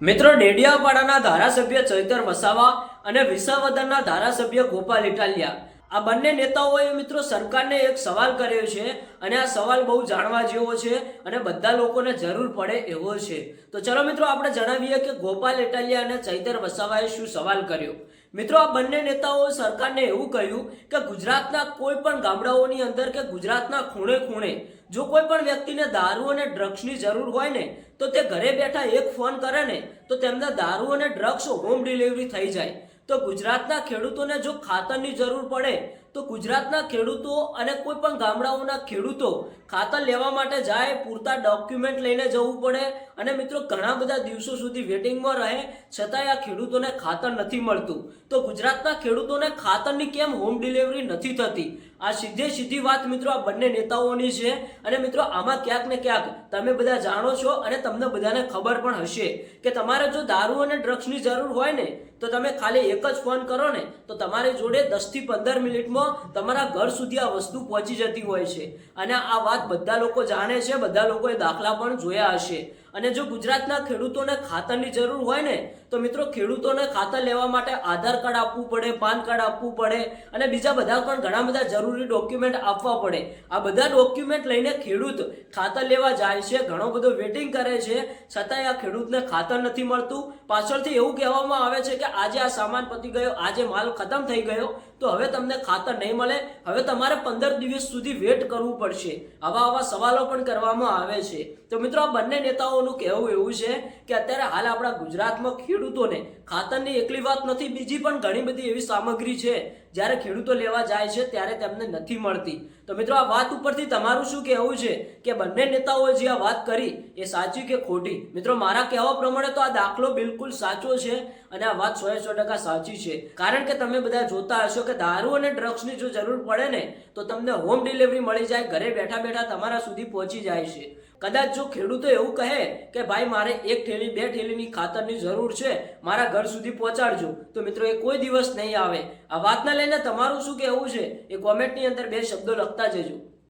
મિત્રો ડેડિયાપાડાના ધારાસભ્ય ચૈતર વસાવા અને વિસાવદરના ધારાસભ્ય ગોપાલ ઇટાલિયા આ બંને નેતાઓએ મિત્રો સરકારને એક સવાલ કર્યો છે અને આ સવાલ બહુ જાણવા જેવો છે અને બધા લોકોને જરૂર પડે એવો છે. તો ચલો મિત્રો, આપણે જણાવીએ કે ગોપાલ ઇટાલિયા અને ચૈતર વસાવાએ શું સવાલ કર્યો? મિત્રો, આ બંને નેતાઓએ સરકારને એવું કહ્યું કે ગુજરાતના કોઈ પણ ગામડાઓની અંદર કે ગુજરાતના ખૂણે ખૂણે જો કોઈ પણ વ્યક્તિને દારૂ અને ડ્રગ્સની જરૂર હોય ને, તો તે ઘરે બેઠા એક ફોન કરે ને, તો તેમના દારૂ અને ડ્રગ્સ હોમ ડિલિવરી થઈ જાય. તો ગુજરાતના ખેડૂતોને જો ખાતરની જરૂર પડે તો ગુજરાતના ખેડૂતો અને કોઈ પણ ગામડાઓના ખેડૂતો ખાતર લેવા માટે જાય, પૂરતા ડોક્યુમેન્ટ લઈને જવું પડે અને મિત્રો ઘણા બધા દિવસો સુધી વેટિંગમાં રહે, છતાંય આ ખેડૂતોને ખાતર નથી મળતું. તો ગુજરાતના ખેડૂતોને ખાતરની કેમ હોમ ડિલિવરી નથી થતી? આ સીધે સીધી વાત મિત્રો આ બંને નેતાઓની છે અને મિત્રો આમાં ક્યાંક ને ક્યાંક તમે બધા જાણો છો અને તમને બધાને ખબર પણ હશે કે તમારે જો દારૂ અને ડ્રગ્સની જરૂર હોય ને, તો તમે ખાલી એક જ ફોન કરો ને, તો તમારી જોડે દસથી પંદર મિનિટમાં તમારા ઘર સુધી આ વસ્તુ પહોંચી જતી હોય છે. અને આ વાત બધા લોકો જાણે છે, બધા લોકોએ દાખલા પણ જોયા હશે. અને જો ગુજરાતના ખેડૂતોને ખાતરની જરૂર હોય ને, તો મિત્રો ખેડૂતોને ખાતર લેવા માટે આધાર કાર્ડ આપવું પડે, પાન કાર્ડ આપવું પડે, અને બીજા બધા પણ ઘણા બધા જરૂરી ડોક્યુમેન્ટ આપવા પડે. આ બધા ડોક્યુમેન્ટ લઈને ખેડૂત ખાતર લેવા જાય છે, ઘણો બધો વેટિંગ કરે છે. છતાંય આ ખેડૂતને ખાતર નથી મળતું. પાછળથી એવું કહેવામાં આવે છે કે આજે આ સામાન પતી ગયો, આજે માલ ખતમ થઈ ગયો, તો હવે તમને ખાતર નહીં મળે. હવે તમારે પંદર દિવસ સુધી વેટ કરવું પડશે. આવા આવા સવાલો પણ કરવામાં આવે છે. તો મિત્રો આ બંને નેતાઓનું કહેવું એવું છે કે અત્યારે હાલ આપણા ગુજરાતમાં ખેડૂતોને ખાતરની એકલી વાત નથી, બીજી પણ ઘણી બધી એવી સામગ્રી છે. જ્યારે ખેડૂતો લેવા જાય છે ત્યારે તેમને નથી મળતી. તો મિત્રો, આ વાત ઉપરથી તમારું શું કહેવું છે કે બંને નેતાઓએ જે આ વાત કરી એ સાચી કે ખોટી? મિત્રો, મારા કહેવા પ્રમાણે તો આ દાખલો બિલકુલ સાચો છે અને આ વાત સો સો ટકા સાચી છે. કારણ કે તમે બધા જોતા હશો કે દારૂ અને ડ્રગ્સની જો જરૂર પડે ને, તો તમને હોમ ડિલિવરી મળી જાય, ઘરે બેઠા બેઠા તમારા સુધી પહોંચી જાય છે. કદાચ જો ખેડૂતો એવું કહે કે ભાઈ, મારે એક થેલી, બે થેલીની ખાતરની જરૂર છે, મારા ઘર સુધી પહોંચાડજો. તો મિત્રો, એ કોઈ દિવસ નહીં આવે. આ વાતને લઈને તમારું શું કહેવું છે? એ કોમેન્ટની અંદર બે શબ્દો લખતા જજો.